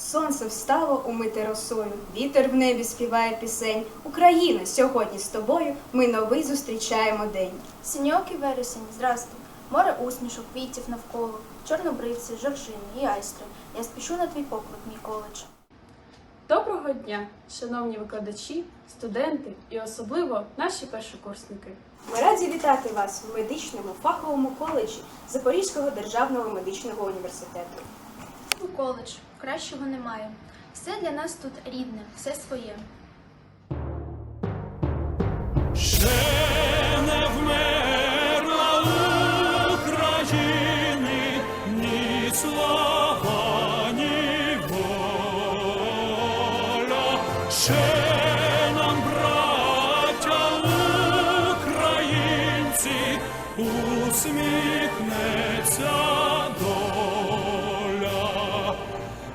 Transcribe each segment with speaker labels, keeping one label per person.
Speaker 1: Сонце встало умите росою, вітер в небі співає пісень. Україна, сьогодні з тобою ми новий зустрічаємо день.
Speaker 2: Синьок і вересень, здрасти. Море усмішок, квітів навколо, чорнобривці, жоржини і айстри. Я спішу на твій поклик, мій коледж.
Speaker 3: Доброго дня, шановні викладачі, студенти і особливо наші першокурсники.
Speaker 1: Ми раді вітати вас в медичному фаховому коледжі Запорізького державного медичного університету.
Speaker 2: Коледж кращого немає. Все для нас тут рідне, все своє.
Speaker 4: Ще не вмерла України ні слава, ні воля. Ще нам, браття українці, усміхнеться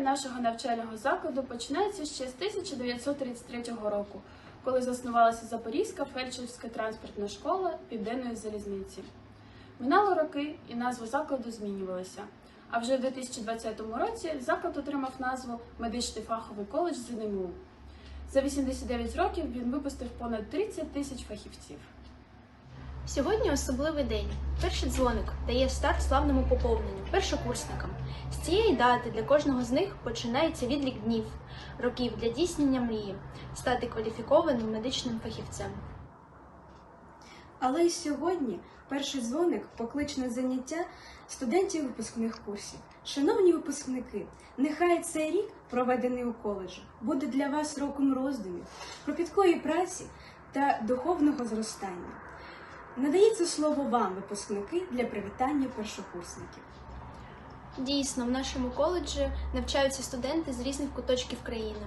Speaker 3: нашого навчального закладу починається ще з 1933 року, коли заснувалася Запорізька фельдшерська транспортна школа Південної залізниці. Минало роки і назва закладу змінювалася. А вже в 2020 році заклад отримав назву Медичний фаховий коледж ЗНМУ. За 89 років він випустив понад 30 тисяч фахівців.
Speaker 2: Сьогодні особливий день. Перший дзвоник дає старт славному поповненню, першокурсникам. З цієї дати для кожного з них починається відлік днів, років для дійснення мрії, стати кваліфікованим медичним фахівцем.
Speaker 1: Але й сьогодні перший дзвоник поклич на заняття студентів випускних курсів. Шановні випускники, нехай цей рік, проведений у коледжі, буде для вас роком роздумів, кропіткої праці та духовного зростання. Надається слово вам, випускники, для привітання першокурсників.
Speaker 2: Дійсно, в нашому коледжі навчаються студенти з різних куточків країни.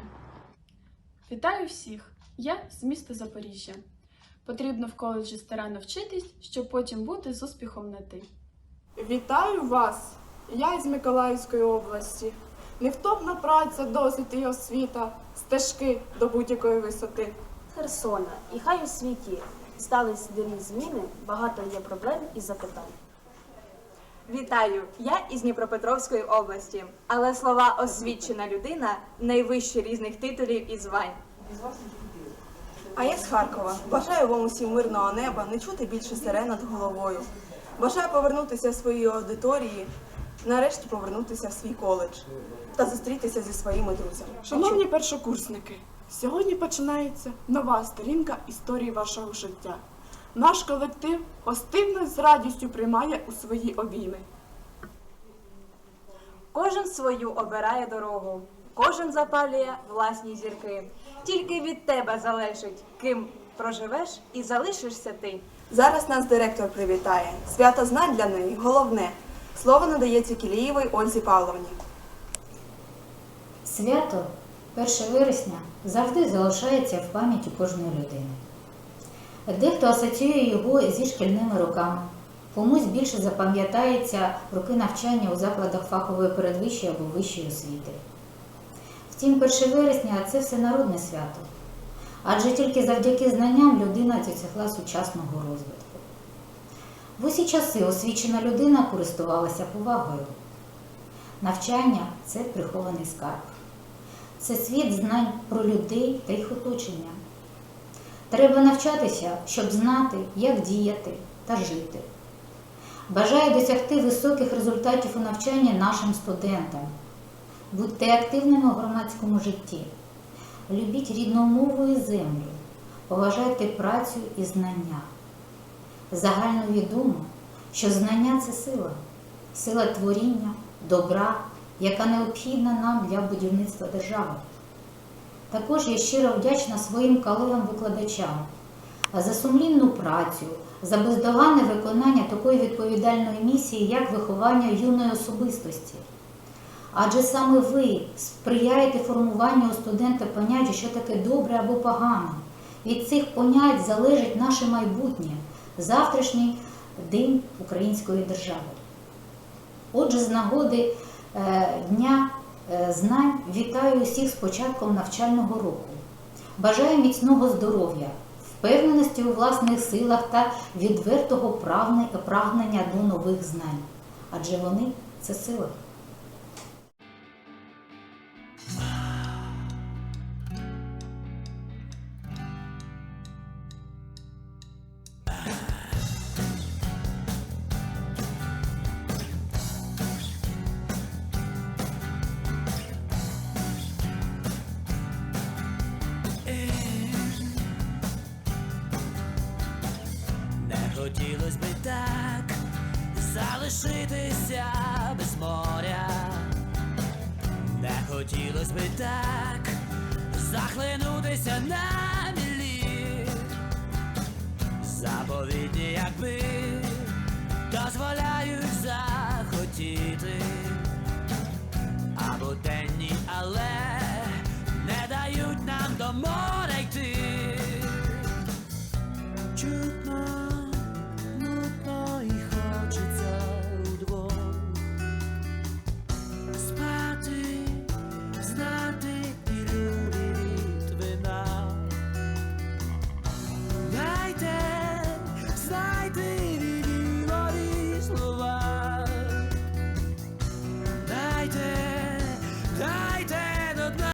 Speaker 3: Вітаю всіх! Я з міста Запоріжжя. Потрібно в коледжі старанно вчитись, щоб потім бути з успіхом на ти.
Speaker 5: Вітаю вас! Я із Миколаївської області. Невтомна праця, досвід і освіта, стежки до будь-якої висоти.
Speaker 6: Херсона, і хай у світі стались дивні зміни, багато є проблем і запитань.
Speaker 7: Вітаю! Я із Дніпропетровської області, але слова освічена людина найвищі різних титулів і звань.
Speaker 8: А я з Харкова. Бажаю вам усім мирного неба, не чути більше сирен над головою. Бажаю повернутися в свої аудиторії, нарешті повернутися в свій коледж та зустрітися зі своїми друзями.
Speaker 5: Шановні першокурсники, сьогодні починається нова сторінка історії вашого життя. Наш колектив гостинно з радістю приймає у свої обійми.
Speaker 7: Кожен свою обирає дорогу, кожен запалює власні зірки. Тільки від тебе залежить, ким проживеш і залишишся ти.
Speaker 8: Зараз нас директор привітає. Свято знань для неї головне. Слово надається Кілієвій Ользі Павловні.
Speaker 9: Свято 1 вересня завжди залишається в пам'яті кожної людини. Дехто асоціює його зі шкільними роками, комусь більше запам'ятається роки навчання у закладах фахової передвищої або вищої освіти. Втім, 1 вересня це всенародне свято, адже тільки завдяки знанням людина досягла сучасного розвитку. В усі часи освічена людина користувалася повагою. Навчання це прихований скарб. Це світ знань про людей та їх оточення. Треба навчатися, щоб знати, як діяти та жити. Бажаю досягти високих результатів у навчанні нашим студентам. Будьте активними у громадському житті. Любіть рідну мову і землю. Поважайте працю і знання. Загальновідомо, що знання це сила, сила творіння, добра, яка необхідна нам для будівництва держави. Також я щиро вдячна своїм колегам-викладачам за сумлінну працю, за бездоганне виконання такої відповідальної місії, як виховання юної особистості. Адже саме ви сприяєте формуванню у студента поняття, що таке добре або погано. Від цих понять залежить наше майбутнє, завтрашній день української держави. Отже, з нагоди Дня е, знань вітаю усіх з початком навчального року. Бажаю міцного здоров'я, впевненості у власних силах та відвертого прагнення до нових знань. Адже вони це сила.
Speaker 10: Не хотілось би так залишитися без моря, не хотілось би так захлинутися на мілі, заповідні, якби дозволяють захотіти, або денні, але не дають нам до моря.